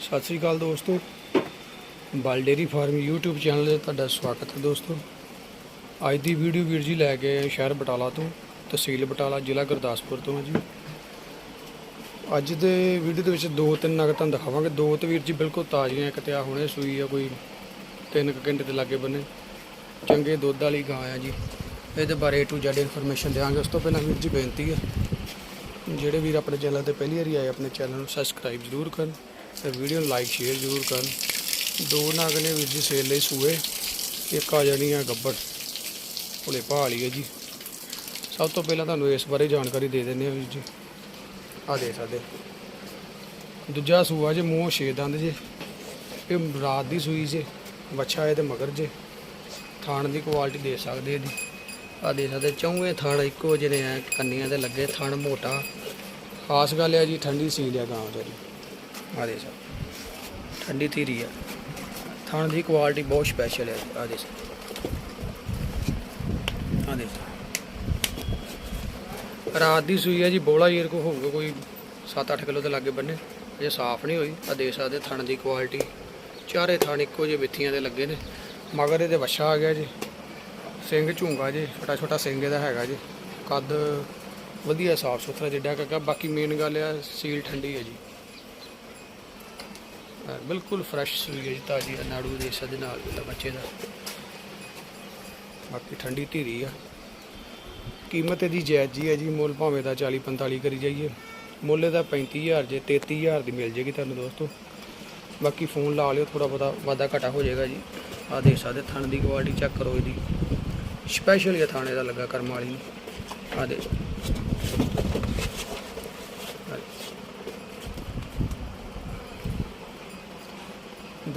ਸਤਿ ਸ੍ਰੀ ਅਕਾਲ ਦੋਸਤੋ। ਬਲ dairy farm YouTube channel ਤੇ ਤੁਹਾਡਾ ਸਵਾਗਤ ਹੈ ਦੋਸਤੋ। ਅੱਜ ਦੀ ਵੀਡੀਓ ਵੀਰ ਜੀ ਲੈ ਕੇ ਆਏ ਸ਼ਹਿਰ ਬਟਾਲਾ ਤੋਂ, ਤਹਿਸੀਲ ਬਟਾਲਾ, ਜ਼ਿਲ੍ਹਾ ਗੁਰਦਾਸਪੁਰ ਤੋਂ ਹਾਂ ਜੀ। ਅੱਜ ਦੇ ਵੀਡੀਓ ਦੇ ਵਿੱਚ ਦੋ ਤਿੰਨ ਨਗ ਤੁਹਾਨੂੰ ਦਿਖਾਵਾਂਗੇ। ਦੋ ਤੇ ਵੀਰ ਜੀ ਬਿਲਕੁਲ ਤਾਜ਼ੀਆਂ, ਇੱਕ ਤੇ ਆ ਹੁਣੇ ਸੂਈ ਆ, ਕੋਈ ਤਿੰਨ ਕੁ ਘੰਟੇ ਦੇ ਲਾਗੇ ਬੰਨੇ। ਚੰਗੇ ਦੁੱਧ ਵਾਲੀ ਗਾਂ ਆ ਜੀ। ਇਹਦੇ ਬਾਰੇ A to Z ਇਨਫੋਰਮੇਸ਼ਨ ਦੇਵਾਂਗੇ ਉਸ ਤੋਂ ਪਹਿਲਾਂ ਵੀਰ ਜੀ ਬੇਨਤੀ ਹੈ ਜਿਹੜੇ ਵੀਰ ਆਪਣੇ ਚੈਨਲ ਤੇ ਪਹਿਲੀ ਵਾਰੀ ਆਏ, ਆਪਣੇ ਚੈਨਲ ਨੂੰ ਸਬਸਕ੍ਰਾਈਬ ਜ਼ਰੂਰ ਕਰਨ। ਤੇ ਵੀਡੀਓ ਨੂੰ ਲਾਈਕ ਸ਼ੇਅਰ ਜ਼ਰੂਰ ਕਰਨ। ਦੋ ਨਾਗ ਨੇ ਵੀਰ ਜੀ ਸੇਲ ਲਈ ਸੂਏ, ਇੱਕ ਆ ਜਾਣੀ ਆ ਗੱਬੜ। ਭੋਲੇ ਭਾਲੀ ਹੈ ਜੀ। ਸਭ ਤੋਂ ਪਹਿਲਾਂ ਤੁਹਾਨੂੰ ਇਸ ਬਾਰੇ ਜਾਣਕਾਰੀ ਦੇ ਦਿੰਦੇ ਹਾਂ ਵੀਰ ਜੀ। ਆ ਦੇ ਸਕਦੇ ਦੂਜਾ ਸੂਆ ਜੇ, ਮੂੰਹ ਛੇ ਦੰਦ ਜੇ। ਇਹ ਰਾਤ ਦੀ ਸੂਈ ਜੇ, ਵੱਛਾ ਹੈ ਇਹਦੇ ਮਗਰ ਜੇ। ਥਾਣ ਦੀ ਕੁਆਲਿਟੀ ਦੇ ਸਕਦੇ ਇਹਦੀ ਆ ਦੇ ਸਕਦੇ ਚੌਵੇਂ ਥਾਣ ਇੱਕੋ ਜਿਹੇ ਆ ਕੰਨੀਆਂ ਤੇ ਲੱਗੇ ਥਣ ਮੋਟਾ। ਖਾਸ ਗੱਲ ਹੈ ਜੀ, ਠੰਡੀ ਸੀਲ ਆ ਗਾਂ ਤੇਰੀ ਆ ਦੇ ਸਕਦੇ ਠੰਡੀ ਧੀਰੀ ਆ। ਥਣ ਦੀ ਕੁਆਲਿਟੀ ਬਹੁਤ ਸਪੈਸ਼ਲ ਹੈ ਆ ਦੇ ਸਕਦੇ ਆ ਦੇ ਸਰ। ਰਾਤ ਦੀ ਸੂਈ ਹੈ ਜੀ, ਬੋਲਾ ਈਰ ਕੋ ਹੋਊਗਾ ਕੋਈ 7-8 ਕਿਲੋ ਦੇ ਲਾਗੇ ਬੰਨੇ। ਜੇ ਸਾਫ਼ ਨਹੀਂ ਹੋਈ। ਆ ਦੇ ਸਕਦੇ ਥਣ ਦੀ ਕੁਆਲਿਟੀ ਚਾਰੇ ਥਣ ਇੱਕੋ ਜਿਹੇ ਵਿੱਥੀਆਂ ਦੇ ਲੱਗੇ ਨੇ। ਮਗਰ ਇਹਦੇ ਵੱਛਾ ਆ ਗਿਆ ਜੀ। ਸਿੰਘ ਝੂੰਗਾ ਜੀ। ਛੋਟਾ ਛੋਟਾ ਸਿੰਘ ਇਹਦਾ ਹੈਗਾ ਜੀ। ਕੱਦ ਵਧੀਆ ਸਾਫ਼ ਸੁਥਰਾ ਜਿੱਡਾ ਕੱਕਾ ਬਾਕੀ ਮੇਨ ਗੱਲ ਆ, ਸੀਲ ਠੰਡੀ ਹੈ ਜੀ। ਬਿਲਕੁਲ ਫਰੈਸ਼ ਸੂਈ ਹੈ ਜੀ ਤਾਜੀ ਆ, ਨਾੜੂ ਦੇ ਦੇ ਨਾਲ ਜਿਹੜਾ ਬੱਚੇ ਦਾ। ਬਾਕੀ ਠੰਡੀ ਧੀਰੀ ਆ। ਕੀਮਤ ਇਹਦੀ ਜਾਇਜ਼ ਜੀ ਹੈ ਜੀ ਮੁੱਲ ਭਾਵੇਂ ਦਾ 40 45 ਕਰੀ ਜਾਈਏ। ਮੁੱਲ ਇਹਦਾ 35000 ਜੇ 33000 ਦੀ ਮਿਲ ਜੇਗੀ ਤੁਹਾਨੂੰ ਦੋਸਤੋ। ਬਾਕੀ ਫੋਨ ਲਾ ਲਿਓ ਥੋੜਾ ਬਹੁਤਾ ਵਾਧਾ ਘਟਾ ਹੋ ਜਾਏਗਾ ਜੀ। ਆ ਦੇਖ ਸਕਦੇ ਥਣ ਦੀ ਕੁਆਲਿਟੀ ਚੈੱਕ ਕਰੋ ਇਹਦੀ। ਸਪੈਸ਼ਲ ਇਹ ਥਾਣੇ ਦਾ ਲੱਗਾ ਕਰਮ ਵਾਲੀ ਨੂੰ। ਆ ਦੇ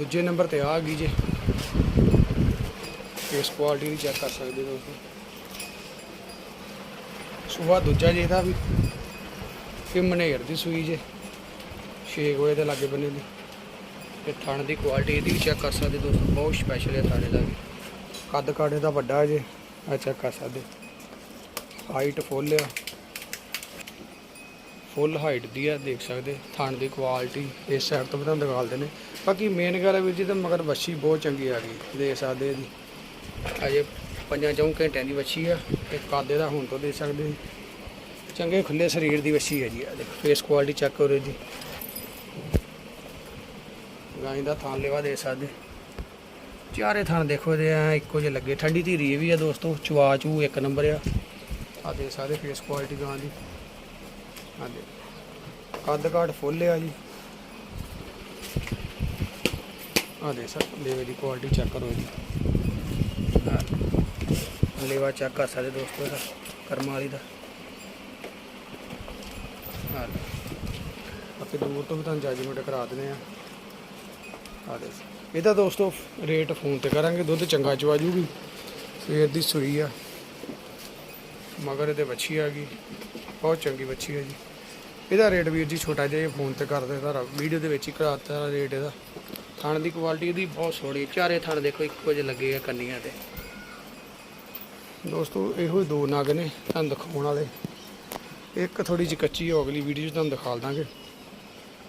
ਦੂਜੇ ਨੰਬਰ ਤੇ ਆ ਗਈ ਜੇ। ਇਸ ਕੁਆਲਿਟੀ ਵੀ ਚੈੱਕ ਕਰ ਸਕਦੇ ਹੋ ਤੁਸੀਂ ਸੁਬਾ ਦੂਜਾ ਜੇ ਇਹਦਾ ਵੀ। ਇਹ ਮਨੇਰ ਦੀ ਸੂਈ ਜੇ। 6 ਵਜੇ ਦੇ ਲਾਗੇ ਬੰਨੇ ਦੀ। ਤੇ ਥਣ ਦੀ ਕੁਆਲਿਟੀ ਇਹਦੀ ਵੀ ਚੈੱਕ ਕਰ ਸਕਦੇ ਦੋਸਤੋ ਬਹੁਤ ਸਪੈਸ਼ਲ ਹੈ ਥਾਣੇ ਦਾ ਵੀ। ਕੱਦ ਕਾੜੇ ਦਾ ਵੱਡਾ ਜੇ। ਆ ਚੈੱਕ ਕਰ ਸਕਦੇ। ਹਾਈਟ ਫੁੱਲ ਆ। ਫੁੱਲ ਹਾਈਟ ਦੀ ਆ, ਦੇਖ ਸਕਦੇ, ਥਣ ਦੀ ਕੁਆਲਿਟੀ ਇਸ ਸਾਈਡ ਤੋਂ ਵੀ ਤੁਹਾਨੂੰ ਦਿਖਾਲਦੇ ਨੇ। ਬਾਕੀ ਮੇਨ ਗੱਲ ਹੈ ਵੀਰ ਜੀ ਤਾਂ ਮਗਰ ਵੱਛੀ ਬਹੁਤ ਚੰਗੀ ਆ ਗਈ, ਦੇਖ ਸਕਦੇ ਇਹਦੀ ਅਜੇ ਪੰਜਾਂ ਚੌਂ ਘੰਟਿਆਂ ਦੀ ਵੱਛੀ ਆ ਤੇ ਕਾਦੇ ਦਾ ਹੁਣ ਤੋਂ ਦੇਖ ਸਕਦੇ ਜੀ। ਚੰਗੇ ਖੁੱਲੇ ਸਰੀਰ ਦੀ ਵੱਛੀ ਹੈ ਜੀ ਆ, ਦੇਖੋ ਫੇਸ ਕੁਆਲਿਟੀ ਚੈੱਕ ਕਰੋ ਜੀ। ਗਾਂ ਦਾ ਥਾਂ ਲੇਵਾ ਦੇ ਸਕਦੇ ਚਾਰੇ ਥਾਂ ਦੇਖੋ ਜੇ ਆ ਇੱਕੋ ਜਿਹੇ ਲੱਗੇ। ਠੰਡੀ ਧੀਰੀ ਇਹ ਵੀ ਆ ਦੋਸਤੋ ਚਵਾ ਚੂ ਇੱਕ ਨੰਬਰ ਆ। ਆ ਦੇ ਸਕਦੇ ਫੇਸ ਕੁਆਲਿਟੀ ਗਾਂ ਦੀ। ਆ ਦੇ ਕੱਦ ਕਾਠ ਫੁੱਲ ਆ ਜੀ। ਆ ਦੇ ਸਰ, ਲੇਵੇ ਦੀ ਕੁਆਲਿਟੀ ਚੈੱਕ ਕਰੋ ਜੀ ਆਹ ਲੇਵਾ ਚੈੱਕ ਕਰ ਸਕਦੇ ਦੋਸਤੋ ਇਹਦਾ, ਕਰਮ ਵਾਲੀ ਦਾ। ਆ ਲਓ। ਬਾਕੀ ਦੂਰ ਤੋਂ ਵੀ ਤੁਹਾਨੂੰ ਜੱਜਮੈਂਟ ਕਰਾ ਦਿੰਦੇ ਆ। ਆ ਦੇ ਇਹਦਾ ਦੋਸਤੋ ਰੇਟ ਫੋਨ ਤੇ ਕਰਾਂਗੇ, ਦੁੱਧ ਚੰਗਾ ਚਵਾ ਜੂਗੀ। ਸਵੇਰ ਦੀ ਸੂਈ ਆ। ਮਗਰ ਇਹਦੇ ਵੱਛੀ ਆ ਗਈ। ਬਹੁਤ ਚੰਗੀ ਵੱਛੀ ਆ ਜੀ। ਇਹਦਾ ਰੇਟ ਵੀਰ ਜੀ ਛੋਟਾ ਜਿਹਾ ਫੋਨ ਤੇ ਕਰ ਦੇ ਵੀਡੀਓ ਦੇ ਵਿੱਚ ਹੀ ਕਰਾਤਾ ਰੇਟ ਇਹਦਾ। ਥਣ ਦੀ ਕੁਆਲਿਟੀ ਇਹਦੀ ਬਹੁਤ ਸੋਹਣੀ ਚਾਰੇ ਥਣ ਦੇਖੋ, ਇੱਕੋ ਜਿਹੇ ਲੱਗੇ ਆ ਕੰਨੀਆਂ ਤੇ। ਦੋਸਤੋ, ਇਹੋ ਹੀ ਦੋ ਨਗ ਨੇ ਤੁਹਾਨੂੰ ਦਿਖਾਉਣ ਵਾਲੇ। ਇੱਕ ਥੋੜੀ ਜਿਹੀ ਕੱਚੀ ਹੋ ਅਗਲੀ ਵੀਡੀਓ 'ਚ ਤੁਹਾਨੂੰ ਦਿਖਾ ਦਾਂਗੇ।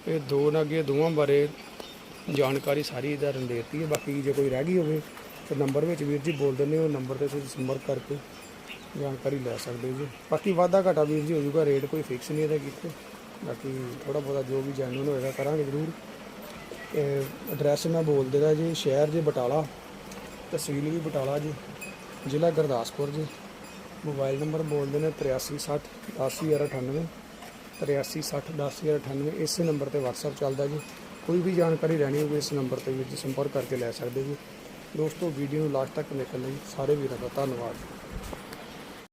ਇਹ ਦੋ ਨਗ ਦੋਵਾਂ ਬਾਰੇ ਜਾਣਕਾਰੀ ਸਾਰੀ ਇਹਦਾ ਦੇਤੀ ਹੈ। ਬਾਕੀ ਜੇ ਕੋਈ ਰਹਿ ਗਈ ਹੋਵੇ ਤਾਂ ਨੰਬਰ ਵਿੱਚ ਵੀਰ ਜੀ ਬੋਲ ਦਿੰਦੇ ਹੋ, ਨੰਬਰ ਤੇ ਤੁਸੀਂ ਸੰਪਰਕ ਕਰਕੇ ਜਾਣਕਾਰੀ ਲੈ ਸਕਦੇ ਹੋ ਜੀ। ਬਾਕੀ ਵਾਧਾ ਘਾਟਾ ਵੀਰ ਜੀ ਹੋ ਜਾਊਗਾ ਰੇਟ ਕੋਈ ਫਿਕਸ ਨਹੀਂ ਇਹਦਾ ਕੀਤੇ ਬਾਕੀ ਥੋੜਾ ਬਹੁਤਾ ਜੋ ਵੀ ਜੈਨੂਨ ਹੋਏਗਾ ਕਰਾਂਗੇ ਜ਼ਰੂਰ। ਐਡਰੈਸ ਮੈਂ ਬੋਲ ਦੇਣਾ ਜੀ, ਸ਼ਹਿਰ ਜੀ, ਬਟਾਲਾ। ਤਹਿਸੀਲ ਵੀ ਬਟਾਲਾ ਜੀ, ਜ਼ਿਲ੍ਹਾ ਗੁਰਦਾਸਪੁਰ ਜੀ। ਮੋਬਾਈਲ ਨੰਬਰ ਬੋਲਦੇ ਨੇ 8360 10098 8360 10098 ਇਸੇ ਨੰਬਰ ਤੇ WhatsApp ਚੱਲਦਾ ਜੀ। ਕੋਈ ਵੀ ਜਾਣਕਾਰੀ ਲੈਣੀ ਹੋਵੇ, ਇਸ ਨੰਬਰ ਤੇ ਵੀ ਜੀ ਸੰਪਰਕ ਕਰਕੇ ਲੈ ਸਕਦੇ ਜੀ। ਦੋਸਤੋ ਵੀਡੀਓ ਨੂੰ ਲਾਸਟ ਤੱਕ ਦੇਖਣ ਲਈ ਸਾਰੇ ਵੀਰਾਂ ਦਾ ਧੰਨਵਾਦ।